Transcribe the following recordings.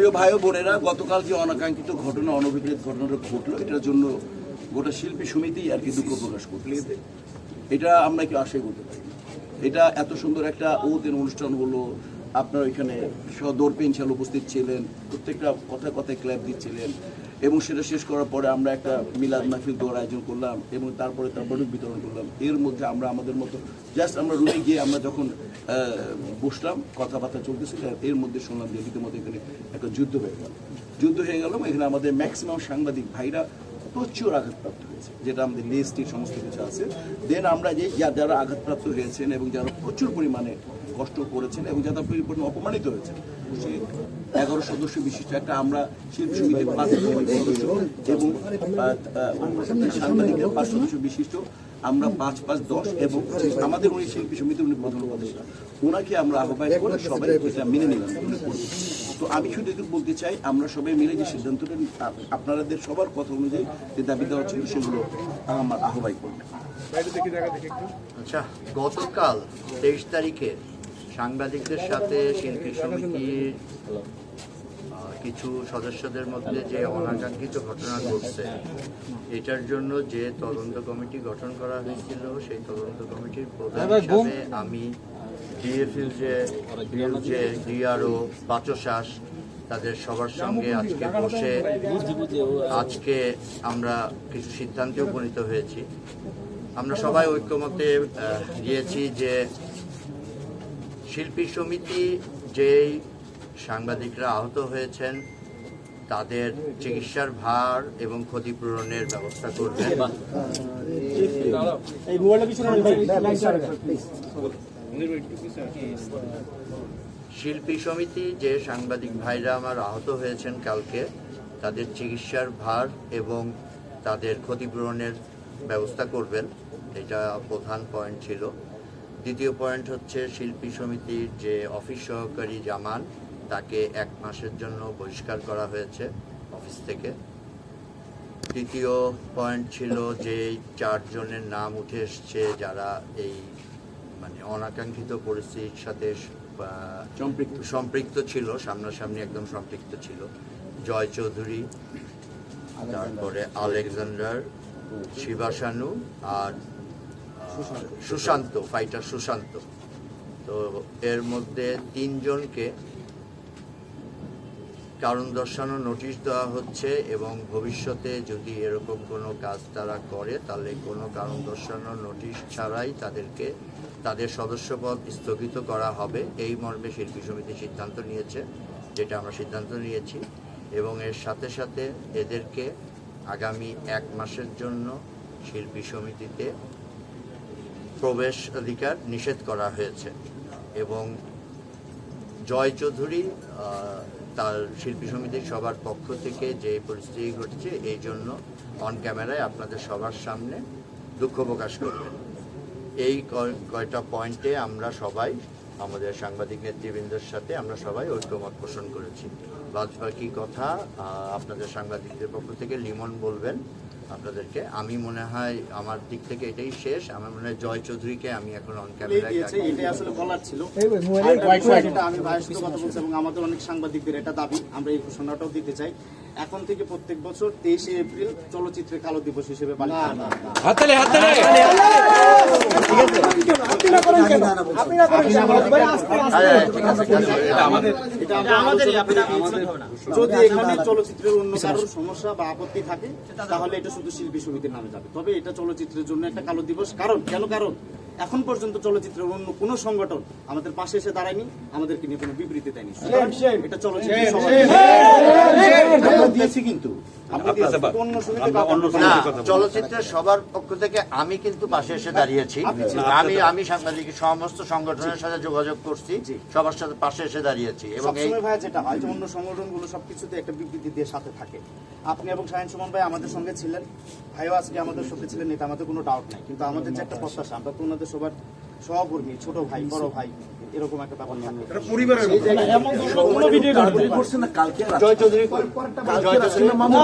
প্রিয় ভাই বোনেরা, গতকাল যে অনাকাঙ্ক্ষিত ঘটনা, অনভিপ্রেত ঘটনাটা ঘটলো, এটার জন্য গোটা শিল্পী সমিতি আর কি দুঃখ প্রকাশ করতেছে এটা আমরা কি আশাই করতে পারি? এটা এত সুন্দর একটা ওদের অনুষ্ঠান হলো, আপনার ওইখানে সদর পেনশাল উপস্থিত ছিলেন, প্রত্যেকটা কথায় কথায় ক্ল্যাপ দিচ্ছিলেন। এবং সেটা শেষ করার পরে আমরা একটা মিলাদ মাহফিল দোয়ার আয়োজন করলাম এবং তারপরে তার বড় বিতরণ করলাম। এর মধ্যে আমরা আমাদের মতো জাস্ট আমরা রুমে গিয়ে আমরা যখন বসলাম, কথাবার্তা চলতেছিল এর মধ্যে শুনলাম যে রীতিমতো এখানে একটা যুদ্ধ হয়ে গেল। যুদ্ধ হয়ে গেল এখানে আমাদের ম্যাক্সিমাম সাংবাদিক ভাইরা প্রচুর আঘাতপ্রাপ্ত হয়েছে, যেটা আমাদের লিস্টে সমস্ত কিছু আছে। দেন আমরা যে যারা আঘাতপ্রাপ্ত হয়েছেন এবং যারা প্রচুর পরিমাণে কষ্ট করেছেন এবং যারা পরিমাণে অপমানিত হয়েছেন সেই এগারো সদস্য বিশিষ্ট একটা আমরা শিল্পী সমিতির পাঁচ সদস্য এবং সাংবাদিকদের পাঁচ সদস্য বিশিষ্ট। আমরা পাঁচ পাঁচ দশ এবং আমাদের উনি শিল্পী সমিতির উনি প্রধান উপদেষ্টা। ওনাকে আমরা আহ্বান করে সবাই মেনে নিলাম। তো আমি শুধু একটু বলতে চাই আমরা সবাই মিলে যে সিদ্ধান্তটা নি- আপ- আপনাদের সবার কথা অনুযায়ী যে দাবি দেওয়া ছিল সেগুলো আমার আহ্বান করবেন আচ্ছা গতকাল তেইশ তারিখে সাংবাদিকদের সাথে শিল্পী সমিতির আহ, কিছু সদস্যদের মধ্যে যে অনাকাঙ্ক্ষিত ঘটনা ঘটছে এটার জন্য যে তদন্ত কমিটি গঠন করা হয়েছিল সেই তদন্ত কমিটির প্রধান হিসাবে আমি ডিএফইউ যে যে ডিআরও বাচশ্বাস তাদের সবার সঙ্গে আজকে বসে আজকে আমরা কিছু সিদ্ধান্তে উপনীত হয়েছি। আমরা সবাই ঐক্যমতে গিয়েছি যে শিল্পী সমিতি যেই সাংবাদিকরা আহত হয়েছেন তাদের চিকিৎসার ভার এবং ক্ষতিপূরণের ব্যবস্থা করবেন। শিল্পী সমিতি, যে সাংবাদিক ভাইরা আমার আহত হয়েছেন কালকে, তাদের চিকিৎসার ভার এবং তাদের ক্ষতিপূরণের ব্যবস্থা করবেন, এটা প্রধান পয়েন্ট ছিল। দ্বিতীয় পয়েন্ট হচ্ছে শিল্পী সমিতির যে অফিস সহকারী জামান, তাকে এক মাসের জন্য বহিষ্কার করা হয়েছে অফিস থেকে। তৃতীয় পয়েন্ট ছিল যে চারজনের নাম উঠে এসছে যারা এই মানে অনাকাঙ্ক্ষিত পরিস্থিতির সাথে সম্পৃক্ত। সম্পৃক্ত ছিল সামনাসামনি একদম সম্পৃক্ত ছিল। জয় চৌধুরী তারপরে আলেকজান্ডার। শিবাশানু আর সুশান্ত ফাইটার সুশান্ত। তো এর মধ্যে তিনজনকে কারণ দর্শানো নোটিশ দেওয়া হচ্ছে এবং ভবিষ্যতে যদি এরকম কোনো কাজ তারা করে তাহলে কোনো কারণ দর্শানো নোটিশ ছাড়াই তাদেরকে তাদের সদস্যপদ স্থগিত করা হবে। এই মর্মে শিল্পী সমিতি সিদ্ধান্ত নিয়েছে, যেটা আমরা সিদ্ধান্ত নিয়েছি। এবং এর সাথে সাথে এদেরকে আগামী এক মাসের জন্য শিল্পী সমিতিতে প্রবেশ অধিকার নিষেধ করা হয়েছে। এবং জয় চৌধুরী তার শিল্পী সমিতির সবার পক্ষ থেকে যে পরিস্থিতি ঘটছে, এই জন্য অন ক্যামেরায় আপনাদের সবার সামনে দুঃখ প্রকাশ করবেন। এই কয়- কয়টা পয়েন্টে আমরা সবাই আমাদের সাংবাদিক নেতৃবৃন্দের সাথে আমরা সবাই ঐক্যমত পোষণ করেছি। বাদ বাকি কথা আহ, আপনাদের সাংবাদিকদের পক্ষ থেকে লিমন বলবেন আপনাদেরকে। আমি মনে হয় আমার দিক থেকে এটাই শেষ। আমার মনে হয় জয় চৌধুরীকে আমি এখন অন ক্যামেরায় আসলে বলার ছিল। আমি ভাইয়ের সাথে কথা বলছি এবং আমাদের অনেক সাংবাদিকদের এটা দাবি। আমরা এই ঘোষণাটাও দিতে চাই। এখন থেকে প্রত্যেক বছর তেইশে এপ্রিল চলচ্চিত্রে কালো দিবস হিসেবে পালিত। যদি এখানে চলচ্চিত্রের অন্য কারোর সমস্যা বা আপত্তি থাকে তাহলে এটা শুধু শিল্পী সমিতির নামে যাবে। তবে এটা চলচ্চিত্রের জন্য একটা কালো দিবস। কারণ? কেন কারণ? এখন পর্যন্ত চলচ্চিত্রের অন্য কোনো সংগঠন আমাদের পাশে এসে দাঁড়ায়নি আমাদেরকে নিয়ে কোনো বিবৃতি দেয়নি। এটা চলচ্চিত্র দিয়েছি কিন্তু। চলচ্চিত্রের সবার পক্ষ থেকে আমি কিন্তু পাশে এসে দাঁড়িয়েছি। আমি আমি সাংবাদিক সমস্ত সংগঠনের সাথে যোগাযোগ করছি। সবার সাথে পাশে এসে দাঁড়িয়েছি এবং এই ভাই যেটা হয় যে অন্য সংগঠনগুলো সবকিছুতে একটা বিবৃতি দিয়ে সাথে থাকে। আপনি এবং শাহিন সুমন ভাই আমাদের সঙ্গে ছিলেন। ভাইও আজকে আমাদের সঙ্গে ছিলেন এটা আমাদের কোনো ডাউট নাই। কিন্তু আমাদের যে একটা প্রত্যাশা আমরা তো ওনাদের সবার সহকর্মী ছোট ভাই বড় ভাই এরকম একটা ব্যাপার থাকে। পরিবারের এমন কোনো ভিডিও করছে না কালকে আর আজকে। জয় চৌধুরী কালকে রাত্রে না মামুন?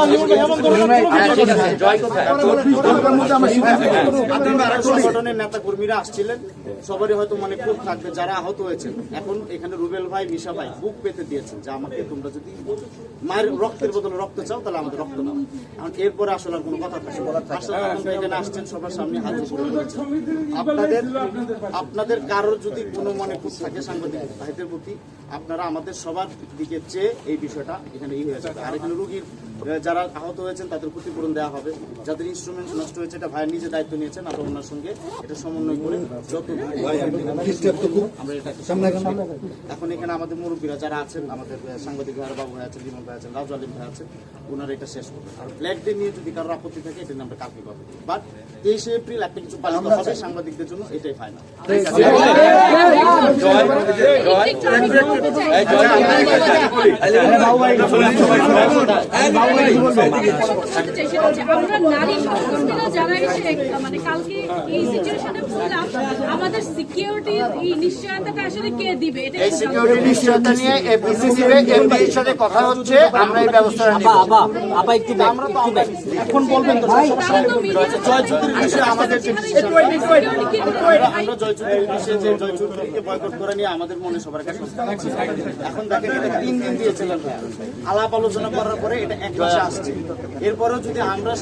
সংগঠনের নেতা কর্মীরা আসছিলেন। সবারই হয়তো মানে খুব থাকবে যারা আহত হয়েছেন। এখন এখানে রুবেল ভাই মিশা ভাই বুক পেতে দিয়েছেন যে আমাকে তোমরা যদি মায়ের রক্তের বদলে রক্ত চাও তাহলে আমাদের রক্ত নাও এখন এরপরে আসলে আর কোনো কথা থাকে আসলে এখানে আসছেন সবার সামনে হাত করে আপনাদের আপনাদের কারোর যদি কোনো মনে খুব থাকে সাংবাদিক ভাইদের প্রতি, আপনারা আমাদের সবার দিকে চেয়ে এই বিষয়টা এখানে ই হয়ে যাবে। আর এখানে রুগীর যারা আহত হয়েছেন তাদের ক্ষতিপূরণ দেওয়া হবে। যাদের ইনস্ট্রুমেন্ট নষ্ট হয়েছে এটা ভাইয়ের নিজে দায়িত্ব নিয়েছেন আমরা ওনার সঙ্গে এটা সমন্বয় করে যত আমরা এটা এখন এখানে। আমাদের মুরব্বীরা যারা আছেন আমাদের সাংবাদিক ভাইয়ের বাবু ভাই আছেন লিমন ভাই আছেন রাজু আলিম ভাই আছেন ওনারা এটা শেষ করবেন আর ব্ল্যাক ডে নিয়ে যদি কারোর আপত্তি থাকে এটা আমরা কালকে পাবো। বাট তেইশে এপ্রিল একটা কিছু পালিত হবে সাংবাদিকদের জন্য এটাই ফাইনাল আমরা নারী সংগঠনেরা যারা এসে মানে কালকে এই সিচুয়েশনে পড়লাম আমাদের সিকিউরিটির এই নিশ্চয়তাটা আসলে কে দিবে এটা এই সিকিউরিটি নিশ্চয়তা নিয়ে এপিসি দিবে এমপির সাথে কথা হচ্ছে আমরা এই ব্যবস্থাটা নিব এখন বলবেন তো জয় চৌধুরীর বিষয়ে আমাদের যে আমরা আমরা জয় চৌধুরীর বিষয়ে যে জয় চৌধুরীকে বয়কট করে নিয়ে আমাদের মনে সবার কাছে এখন দেখেন এটা তিন দিন দিয়েছিলেন। আলাপ আলোচনা করার পরে এটা এক মাসে আসছে। এরপরেও যদি আমরা